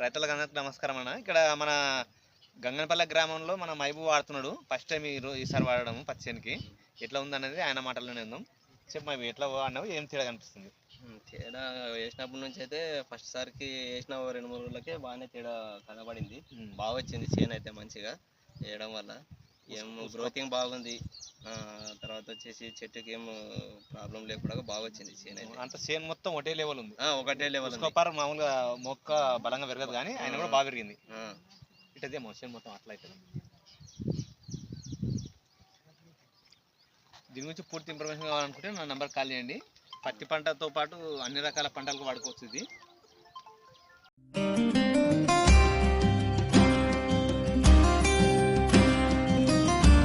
రైతులకు అందరికీ నమస్కారం అన్న ఇక్కడ మన గంగనపల్లె గ్రామంలో మన మైబు వాడుతున్నాడు. ఫస్ట్ టైం ఈ ఈసారి వాడడం పచ్చనికి. ఎట్లా ఉంది అనేది ఆయన మాటల్లోనే ఉందాం చెప్పు మైబు ఎట్లా వాడినావు ఏం తేడా కనిపిస్తుంది? తేడా వేసినప్పటి నుంచి అయితే ఫస్ట్ సారికి వేసిన రెండు మూడు రోజులకే బాగానే తేడా కనబడింది. బాగా వచ్చింది చేను అయితే మంచిగా వేయడం వల్ల. ఏం గ్రోతింగ్ బాగుంది. తర్వాత వచ్చేసి చెట్టుకి ఏం ప్రాబ్లం లేకుండా బాగా వచ్చింది చేను అయితే. అంత చేను మొత్తం ఒకటే లెవెల్ ఉంది. ఒకటే లెవెల్ ఉస్కోపార్ మామూలుగా మొక్క బలంగా పెరగదు కానీ ఆయన కూడా బాగా పెరిగింది. ఇటదేమో చేను మొత్తం అట్లా అవుతుంది దీని గురించి పూర్తి ఇన్ఫర్మేషన్ కావాలనుకుంటే నా నెంబర్ కాల్ చేయండి. పత్తి పంటతో పాటు అన్ని రకాల పంటలకు వాడుకోవచ్చు ఇది.